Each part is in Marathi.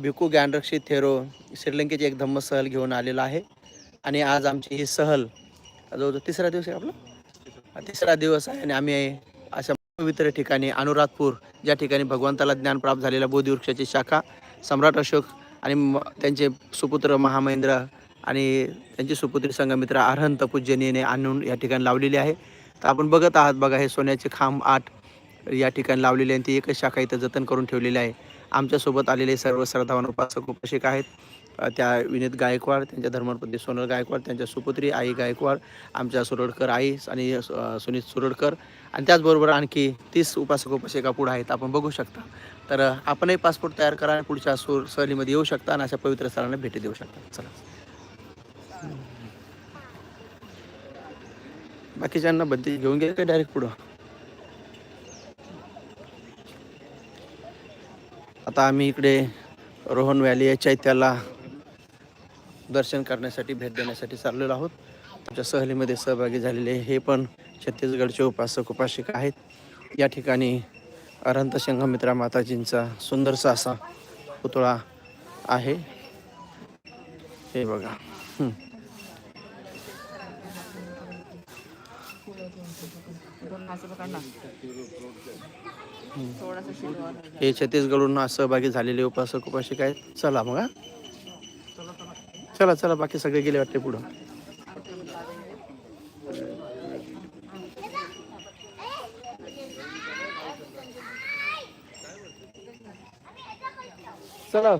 भिकू ज्ञानरक्षी थेरो श्रीलंकेची एक धम्म सहल घेऊन आलेला आहे. आणि आज आमची ही सहल जवळजवळ तिसरा दिवस आहे आपला? तिसरा दिवस आहे आणि आम्ही अशा पवित्र ठिकाणी अनुराधपूर ज्या ठिकाणी भगवंताला ज्ञान प्राप्त झालेल्या बोधिवृक्षाची शाखा सम्राट अशोक आणि म- त्यांचे सुपुत्र महामहेंद्र आणि त्यांची सुपुत्री संघमित्र अरहंत पूजनीने आणून या ठिकाणी लावलेली आहे. तर आपण बघत आहात बघा हे सोन्याचे खांब आठ या ठिकाणी लावलेले आहे ती एकच शाखा इथं जतन करून ठेवलेली आहे. आमच्यासोबत आलेले सर्व श्रद्धावान उपासक उपासिक आहेत. त्या विनीत गायकवाड त्यांच्या धर्मपत्नी सोनल गायकवाड त्यांच्या सुपुत्री आई गायकवाड आमच्या सुरडकर आई आणि सुनीत सुरडकर. आणि त्याचबरोबर आणखी तीस उपासक उपासिका पुढे आहेत आपण बघू शकता. तर आपणही पासपोर्ट तयार करा आणि पुढच्या सुर सहलीमध्ये येऊ शकता आणि अशा पवित्र स्थळांना भेटी देऊ शकता. चला. बाकीच्यांना बद्दल घेऊन गेले का डायरेक्ट पुढं? आता आम्ही इकडे रोहन व्हॅली या चैत्याला दर्शन करण्यासाठी भेट देण्यासाठी चाललेलो आहोत. आमच्या सहलीमध्ये सहभागी झालेले हे पण छत्तीसगडचे उपासक उपासिका आहेत. या ठिकाणी अरंत संघमित्रा माताजींचा सुंदरसा असा पुतळा आहे. हे बघा. थोडासा हे छत्तीसगडहून आज सहभागी झालेले उपासक उपाशी काय चला मग हा. चला चला बाकी सगळे गेले वाटते पुढं. चला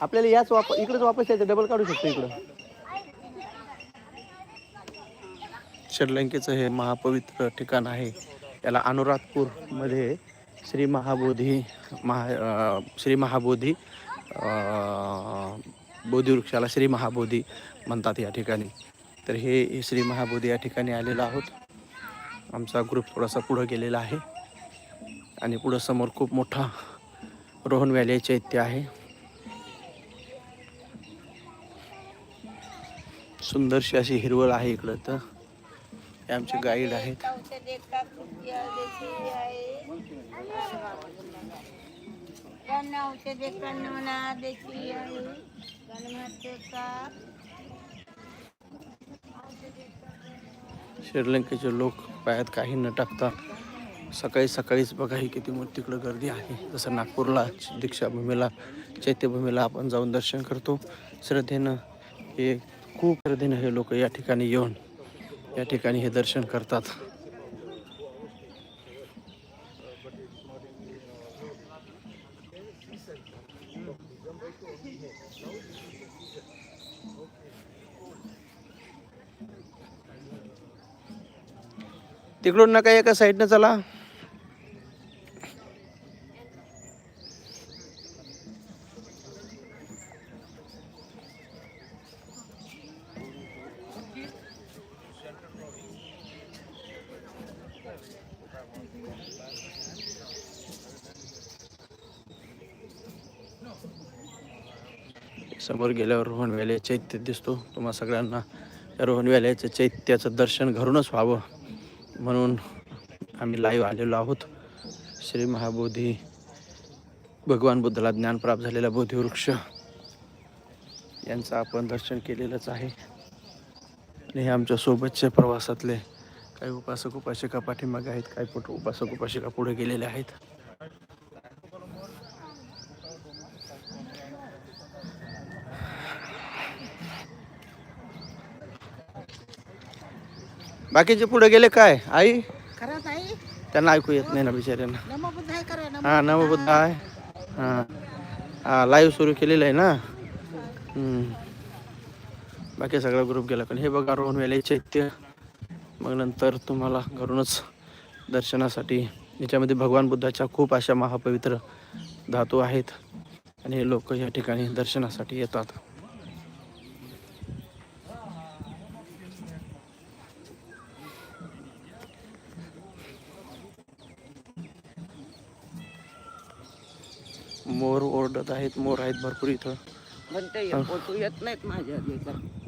आपल्याला याच वाप इकडेच वापस यायचं डबल काढू शकतो इकडं. श्रीलंकेचं हे महापवित्र ठिकाण आहे. याला अनुराधपूरमध्ये श्री महाबोधी महा श्री महाबोधी बोधीवृक्षाला श्री महाबोधी म्हणतात या ठिकाणी. तर हे श्री महाबोधी या ठिकाणी आलेलो आहोत. आमचा ग्रुप थोडासा पुढं गेलेला आहे. आणि पुढं समोर खूप मोठा रोहन व्हॅली चैत्य आहे. सुंदरशी अशी हिरवळ आहे इकडं तर. हे आमचे गाईड आहेत. श्रीलंकेचे लोक पायात काही न टाकता सकाळी सकाळीच बघा ही किती मोठी तिकडं गर्दी आहे. जसं नागपूरला दीक्षाभूमीला चैत्यभूमीला आपण जाऊन दर्शन करतो. श्रद्धेनं हे खूप श्रद्धेनं हे लोक या ठिकाणी येऊन या ठिकाणी हे दर्शन करतात. तिकडून नका एका साईडनं चला. समोर गेल्यावर रोहन व्हॅली चैत्य दिसतो. तुम्हा सगळ्यांना या रोहन व्हॅलीच्या चैत्याचं दर्शन घरूनच व्हावं म्हणून आम्ही लाईव्ह आलेलो आहोत. श्री महाबोधी भगवान बुद्धाला ज्ञान प्राप्त झालेला बोधीवृक्ष यांचं आपण दर्शन केलेलंच आहे. आणि हे आमच्यासोबतच्या प्रवासातले काही उपासक उपासिका पाठीमागे आहेत काही पुढे उपासक उपासिका पुढे गेलेल्या आहेत. बाकीचे पुढे गेले काय? आई? खरंच त्यांना ऐकू येत नाही ना बिचाऱ्यांना. आहे करा नमो हा नवबुद्ध आहे. हां. हां लाईव्ह सुरू केलेलं आहे ना? हम्म. बाकी सगळा ग्रुप गेला. पण हे बघा रोहन वेले चैत्य. मग नंतर तुम्हाला घरूनच दर्शनासाठी याच्यामध्ये भगवान बुद्धाच्या खूप अशा महापवित्र धातू आहेत. आणि हे लोक या ठिकाणी दर्शनासाठी येतात. मोर ओरडत आहेत मोर आहेत भरपूर इथं. पण ते फोटो येत नाहीत माझ्या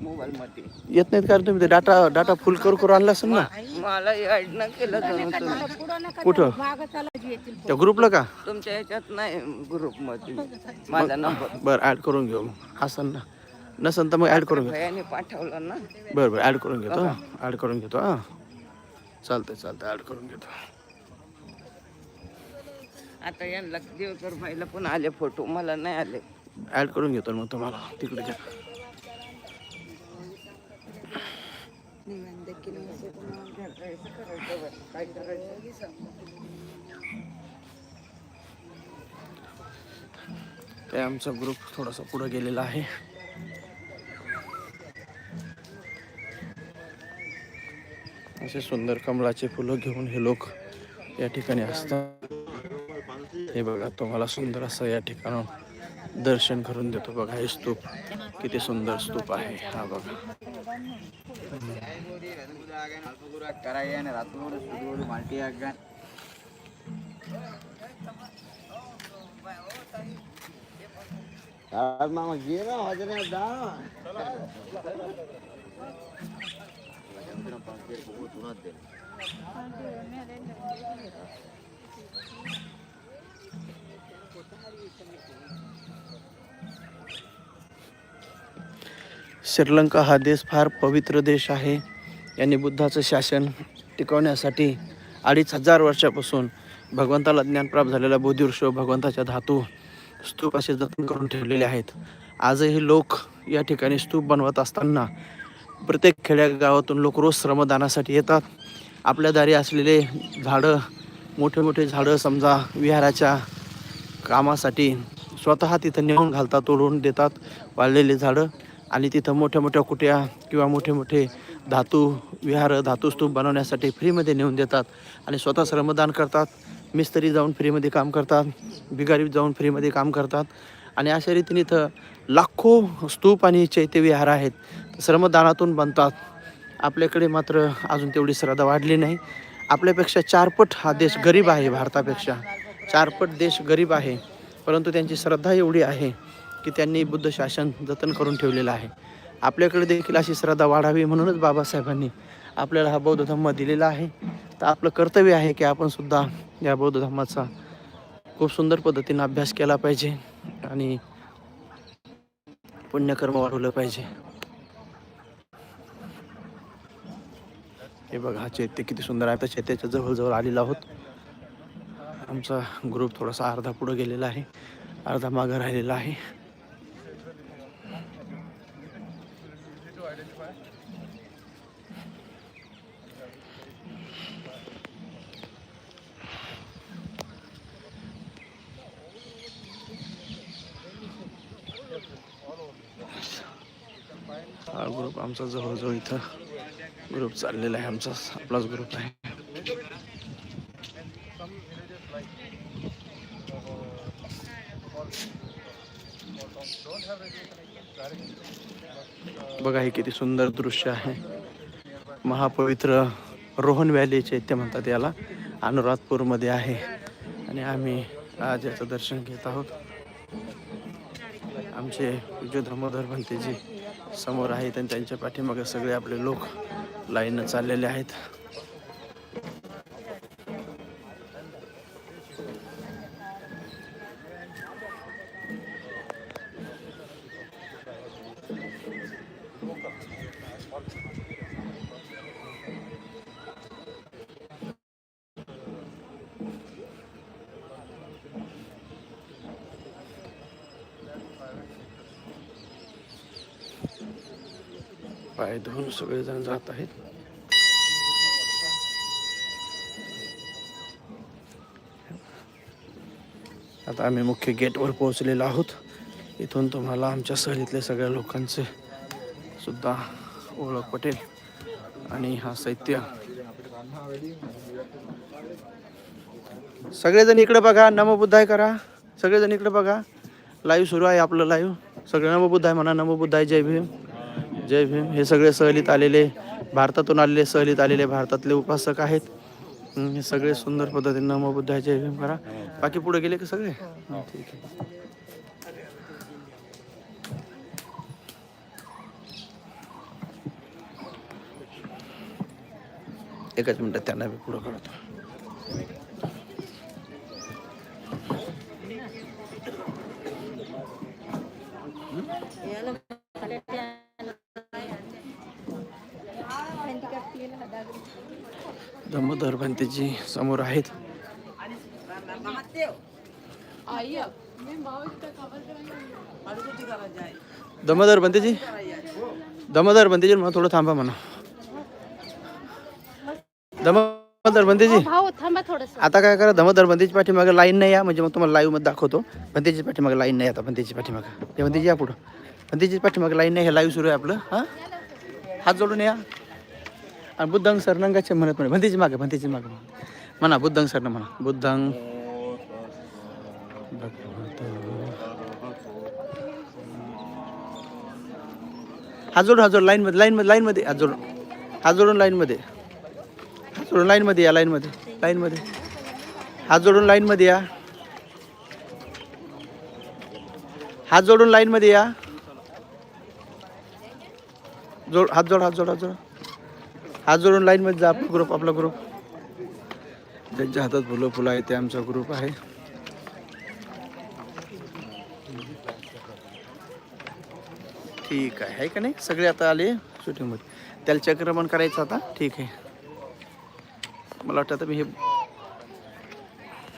मोबाईल मध्ये येत नाहीत कारण तुम्ही ते डाटा डाटा फुल करू करू आणला असेल ना? मला ऍड न केलं कुठं? त्या ग्रुपला का? तुमच्या ह्याच्यात नाही ग्रुपमध्ये माझा नंबर. बरं ऍड करून घेऊ. मग असेल ना. नसेल तर मग ऍड करून भयाने पाठवलं ना. बरं बरं ऍड करून घेतो ऍड करून घेतो हां. चालतंय चालतंय ऍड करून घेतो. आता यांना देवकर बाईला पण आले फोटो मला नाही आले. ऍड करून घेतो मग तुम्हाला. तिकडे घ्या. ते आमचा ग्रुप थोडासा पुढे गेलेला आहे. असे सुंदर कमळाचे फुलं घेऊन हे लोक या ठिकाणी असतात. हे बघा तुम्हाला सुंदर असं या ठिकाणून दर्शन करून देतो. बघा हे स्तूप किती सुंदर स्तूप आहे. हा बघा. श्रीलंका हा देश फार पवित्र देश आहे. यांनी बुद्धाचं शासन टिकवण्यासाठी अडीच हजार वर्षापासून भगवंताला ज्ञान प्राप्त झालेला बोधिवृक्ष भगवंताच्या धातू स्तूप असे जतन करून ठेवलेले आहेत. आजही लोक या ठिकाणी स्तूप बनवत असताना प्रत्येक खेड्या गावातून लोक रोज श्रमदानासाठी येतात. आपल्या दारी असलेले झाडं मोठे मोठे झाडं समजा विहाराच्या कामासाठी स्वतः तिथं नेऊन घालतात तोडून देतात वाळलेले झाडं. आणि तिथं मोठ्या मोठ्या कुट्या किंवा मोठे मोठे धातू विहार धातूस्तूप बनवण्यासाठी फ्रीमध्ये नेऊन देतात. आणि स्वतः श्रमदान करतात मिस्त्री जाऊन फ्रीमध्ये काम करतात बिगारी जाऊन फ्रीमध्ये काम करतात. आणि अशा रीतीने इथं लाखो स्तूप आणि चैत्यविहार आहेत. श्रमदानातून बनतात. आपल्याकडे मात्र अजून तेवढी श्रद्धा वाढली नाही. आपल्यापेक्षा चारपट हा देश गरीब आहे भारतापेक्षा. चारपट देश गरीब आहे परंतु त्यांची श्रद्धा एवढी आहे की त्यांनी बुद्ध शासन जतन करून ठेवलेलं आहे. आपल्याकडे देखील अशी श्रद्धा वाढावी म्हणूनच बाबासाहेबांनी आपल्याला हा बौद्ध धम्म दिलेला आहे. तर आपलं कर्तव्य आहे की आपण सुद्धा या बौद्ध धम्माचा खूप सुंदर पद्धतीने अभ्यास केला पाहिजे आणि पुण्यकर्म वाढवलं पाहिजे. हे बघा हा चैत्य किती सुंदर आहे. आता चैत्याच्या जवळजवळ आलेला आहोत. आमचा ग्रुप थोडासा अर्धा पुढं गेलेला आहे अर्धा मागं राहिलेला आहे. हा ग्रुप आमचा जवळजवळ इथं ग्रुप चाललेला आहे आमचा आपलाच ग्रुप आहे. बघा हे किती सुंदर दृश्य आहे. महापवित्र रोहन व्हॅली चैत्य म्हणतात याला. अनुराधपूरमध्ये आहे. आणि आम्ही आज याचं दर्शन घेत आहोत. आमचे पूज्य धर्मधर भंतेजी समोर आहेत आणि त्यांच्या पाठीमागे सगळे आपले लोक लाईननं चाललेले आहेत. पाय धुवून सगळेजण जात आहेत. आता आम्ही मुख्य गेटवर पोहोचलेलो आहोत. इथून तुम्हाला आमच्या सहलीतल्या सगळ्या लोकांचे सुद्धा ओळख पटेल आणि हा साहित्य सगळेजण इकडे बघा नमोबुद्धाय करा. सगळेजण इकडे बघा. लाईव्ह सुरू आहे आपलं लाईव्ह सगळे नमबुद्धाय म्हणा नमबुद्धाय जय भीम. जय भीम. हे सगळे सहलीत आलेले भारतातून आलेले सहलीत आलेले भारतातले उपासक आहेत. हे सगळे सुंदर पद्धतीने नमोबुद्धाय जय भीम करा. बाकी पुढे गेले का सगळे? ठीक आहे. एकाच मिनटात त्यांना मी पुढं करतो. दामोदर भंतेजी समोर आहेत. दामोदर भंतेजी? दामोदर भंतेजी मला थोडं थांबा म्हणा. दामोदर भंतेजी थोडस. आता काय करा दामोदर भंतेची पाठीमागे लाईन नाही या म्हणजे मग तुम्हाला लाईव्हमध्ये दाखवतो. भंतेची पाठीमागे लाईन नाही आता भंतेची पाठीमागे. ते भंतेजी या पुढं. भंतेची पाठीमागे लाईन नाही हे लाईव्ह सुरू आहे आपलं. हां? हात जोडून या. आणि बुद्धांग सरनंगाचे म्हणत म्हणे भंतीची मागे भंतीची मागे म्हणा. म्हणा बुद्धंग म्हणा. बुद्धंग. हात जोडून हात जोड लाईन मध्ये लाईन मध्ये लाईन मध्ये हात जोडून लाईनमध्ये जोडून लाईन मध्ये. जोडून लाईन मध्ये या लाईन मध्ये. लाईन मध्ये. हात जोडून लाईन मध्ये या. हात जोडून लाईन मध्ये या. जोड हात जोड हात जोड हात जोड. हात जोडून लाईन मध्ये जा आपला ग्रुप आपला ग्रुप ज्यांच्या हातात फुलं फुलं आहे ते आमचा ग्रुप आहे. ठीक आहे आहे का नाही? सगळे आता आले शूटिंगमध्ये त्याला चक्रमण करायचं आता? ठीक आहे. मला वाटतं आता मी हे